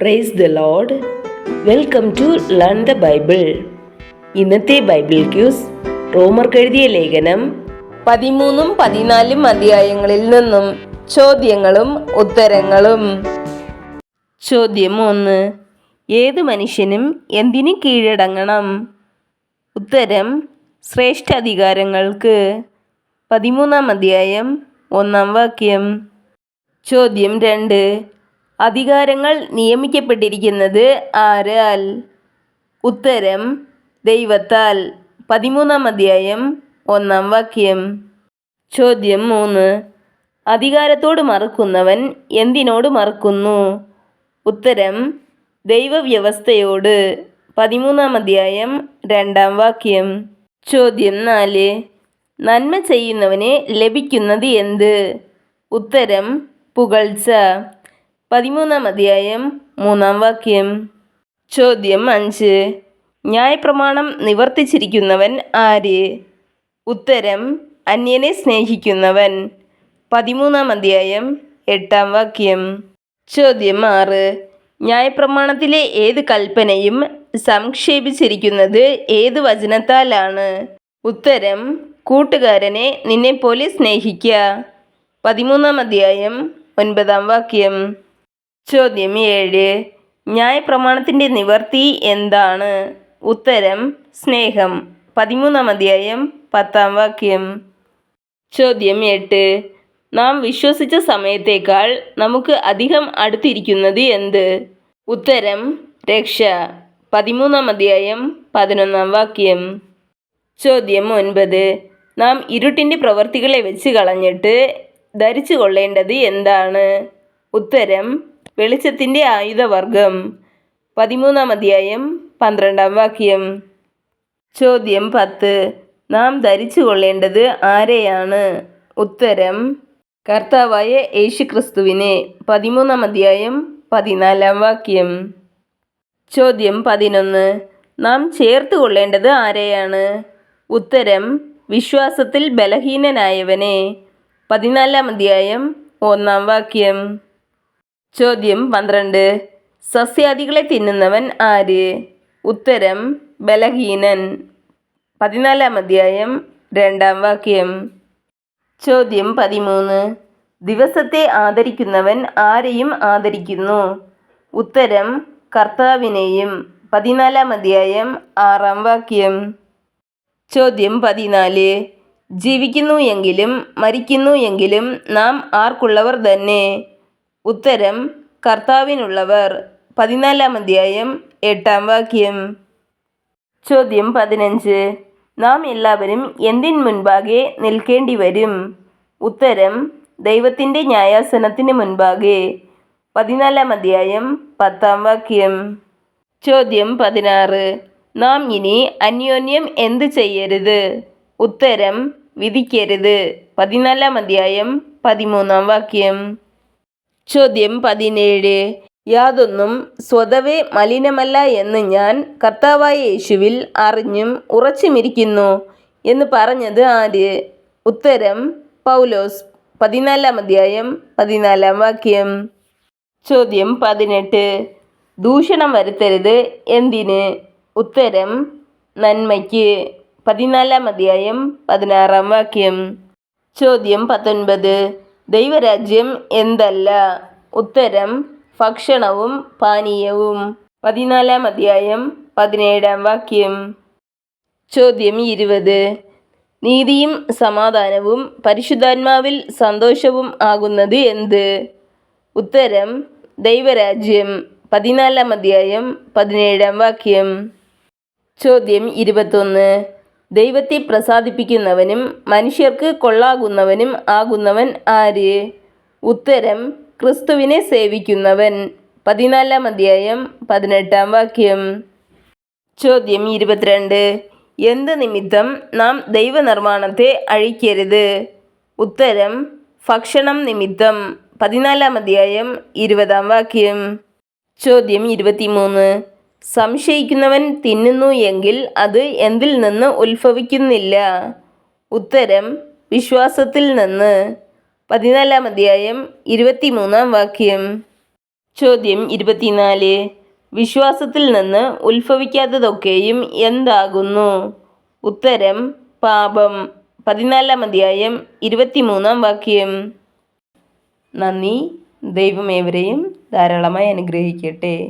Praise the lord welcome to learn the Bible ഇന്നത്തെ Bible quiz റോമർക്ക് എഴുതിയ ലേഖനം. പതിമൂന്നും പതിനാലും അധ്യായങ്ങളിൽ നിന്നും ചോദ്യങ്ങളും ഉത്തരങ്ങളും. ചോദ്യം ഒന്ന് ഏത് മനുഷ്യനും എന്തിന് കീഴടങ്ങണം? ഉത്തരം ശ്രേഷ്ഠ അധികാരങ്ങൾക്ക്. പതിമൂന്നാം അധ്യായം ഒന്നാം വാക്യം. ചോദ്യം രണ്ട് അധികാരങ്ങൾ നിയമിക്കപ്പെട്ടിരിക്കുന്നത് ആരാൽ ഉത്തരം ദൈവത്താൽ. പതിമൂന്നാം അധ്യായം ഒന്നാം വാക്യം. ചോദ്യം മൂന്ന്. അധികാരത്തോട് മറക്കുന്നവൻ എന്തിനോട് മറക്കുന്നു? ഉത്തരം ദൈവവ്യവസ്ഥയോട്. പതിമൂന്നാം അധ്യായം രണ്ടാം വാക്യം. ചോദ്യം നാല്. നന്മ ചെയ്യുന്നവന് ലഭിക്കുന്നത് എന്ത്? ഉത്തരം പുകഴ്ച. പതിമൂന്നാം അധ്യായം മൂന്നാം വാക്യം. ചോദ്യം അഞ്ച്. ന്യായപ്രമാണം നിവർത്തിച്ചിരിക്കുന്നവൻ ആര്? ഉത്തരം അന്യനെ സ്നേഹിക്കുന്നവൻ. പതിമൂന്നാം അധ്യായം എട്ടാം വാക്യം. ചോദ്യം ആറ്. ന്യായപ്രമാണത്തിലെ ഏത് കൽപ്പനയും സംക്ഷേപിച്ചിരിക്കുന്നത് ഏത് വചനത്താലാണ്? ഉത്തരം കൂട്ടുകാരനെ നിന്നെപ്പോലെ സ്നേഹിക്കുക പതിമൂന്നാം അധ്യായം ഒൻപതാം വാക്യം. ചോദ്യം ഏഴ് ന്യായപ്രമാണത്തിന്റെ നിവർത്തി എന്താണ്? ഉത്തരം സ്നേഹം. പതിമൂന്നാം അധ്യായം പത്താം വാക്യം. ചോദ്യം എട്ട് നാം വിശ്വസിച്ച സമയത്തേക്കാൾ നമുക്ക് അധികം അടുത്തിരിക്കുന്നത് എന്ത്? ഉത്തരം രക്ഷ. പതിമൂന്നാം അധ്യായം പതിനൊന്നാം വാക്യം. ചോദ്യം ഒൻപത് നാം ഇരുട്ടിന്റെ പ്രവർത്തികളെ വെച്ച് കളഞ്ഞിട്ട് ധരിച്ചു കൊള്ളേണ്ടത് എന്താണ്? ഉത്തരം വെളിച്ചത്തിന്റെ ആയുധവർഗം പതിമൂന്നാം അധ്യായം പന്ത്രണ്ടാം വാക്യം. ചോദ്യം പത്ത്. നാം ധരിച്ചു കൊള്ളേണ്ടത് ആരെയാണ്? ഉത്തരം കർത്താവായ യേശു ക്രിസ്തുവിനെ പതിമൂന്നാം അധ്യായം പതിനാലാം വാക്യം. ചോദ്യം പതിനൊന്ന്. നാം ചേർത്ത് കൊള്ളേണ്ടത് ആരെയാണ്? ഉത്തരം വിശ്വാസത്തിൽ ബലഹീനനായവനെ. പതിനാലാം അധ്യായം ഒന്നാം വാക്യം. ചോദ്യം പന്ത്രണ്ട്. സസ്യാദികളെ തിന്നുന്നവൻ ആര്? ഉത്തരം ബലഹീനൻ. പതിനാലാം അധ്യായം രണ്ടാം വാക്യം. ചോദ്യം പതിമൂന്ന്. ദിവസത്തെ ആദരിക്കുന്നവൻ ആരെയും ആദരിക്കുന്നു? ഉത്തരം കർത്താവിനെയും. പതിനാലാം അധ്യായം ആറാം വാക്യം. ചോദ്യം പതിനാല്. ജീവിക്കുന്നു എങ്കിലും മരിക്കുന്നു എങ്കിലും നാം ആർക്കുള്ളവർ തന്നെ. ഉത്തരം കർത്താവിനുള്ളവർ. പതിനാലാം അധ്യായം എട്ടാം വാക്യം. ചോദ്യം പതിനഞ്ച്. നാം എല്ലാവരും എന്തിന് മുൻപാകെ നിൽക്കേണ്ടി വരും? ഉത്തരം ദൈവത്തിന്റെ ന്യായാസനത്തിന് മുൻപാകെ. പതിനാലാം അധ്യായം പത്താം വാക്യം. ചോദ്യം പതിനാറ്. നാം ഇനി അന്യോന്യം എന്ത് ചെയ്യരുത്? ഉത്തരം വിധിക്കരുത്. പതിനാലാം അധ്യായം പതിമൂന്നാം വാക്യം. ചോദ്യം പതിനേഴ്. യാതൊന്നും സ്വതവേ മലിനമല്ല എന്ന് ഞാൻ കർത്താവായ യേശുവിൽ അറിഞ്ഞും ഉറച്ചുമിരിക്കുന്നു എന്ന് പറഞ്ഞത് ആര്? ഉത്തരം പൗലോസ്. പതിനാലാം അധ്യായം പതിനാലാം വാക്യം. ചോദ്യം പതിനെട്ട്. ദൂഷണം വരുത്തരുത് എന്തിന്? ഉത്തരം നന്മയ്ക്ക്. പതിനാലാം അധ്യായം പതിനാറാം വാക്യം. ചോദ്യം പത്തൊൻപത്. ദൈവരാജ്യം എന്തല്ല? ഉത്തരം ഭക്ഷണവും പാനീയവും. പതിനാലാം അധ്യായം പതിനേഴാം വാക്യം. ചോദ്യം ഇരുപത്. നീതിയും സമാധാനവും പരിശുദ്ധാത്മാവിൽ സന്തോഷവും ആകുന്നത് എന്ത്? ഉത്തരം ദൈവരാജ്യം. പതിനാലാം അധ്യായം പതിനേഴാം വാക്യം. ചോദ്യം ഇരുപത്തൊന്ന്. ദൈവത്തെ പ്രസാദിപ്പിക്കുന്നവനും മനുഷ്യർക്ക് കൊള്ളാകുന്നവനും ആകുന്നവൻ ആര്? ഉത്തരം ക്രിസ്തുവിനെ സേവിക്കുന്നവൻ. പതിനാലാം അധ്യായം പതിനെട്ടാം വാക്യം. ചോദ്യം ഇരുപത്തിരണ്ട്. എന്ത് നിമിത്തം നാം ദൈവനിർമ്മാണത്തെ അഴിക്കരുത്? ഉത്തരം ഭക്ഷണം നിമിത്തം. പതിനാലാം അധ്യായം ഇരുപതാം വാക്യം. ചോദ്യം ഇരുപത്തിമൂന്ന്. സംശയിക്കുന്നവൻ തിന്നുന്നു എങ്കിൽ അത് എന്തിൽ നിന്ന് ഉത്ഭവിക്കുന്നില്ല? ഉത്തരം വിശ്വാസത്തിൽ നിന്ന്. പതിനാലാം അധ്യായം ഇരുപത്തിമൂന്നാം വാക്യം. ചോദ്യം ഇരുപത്തിനാല്. വിശ്വാസത്തിൽ നിന്ന് ഉത്ഭവിക്കാത്തതൊക്കെയും എന്താകുന്നു? ഉത്തരം പാപം. പതിനാലാം അധ്യായം ഇരുപത്തിമൂന്നാം വാക്യം. നന്ദി. ദൈവമേവരെയും ധാരാളമായി അനുഗ്രഹിക്കട്ടെ.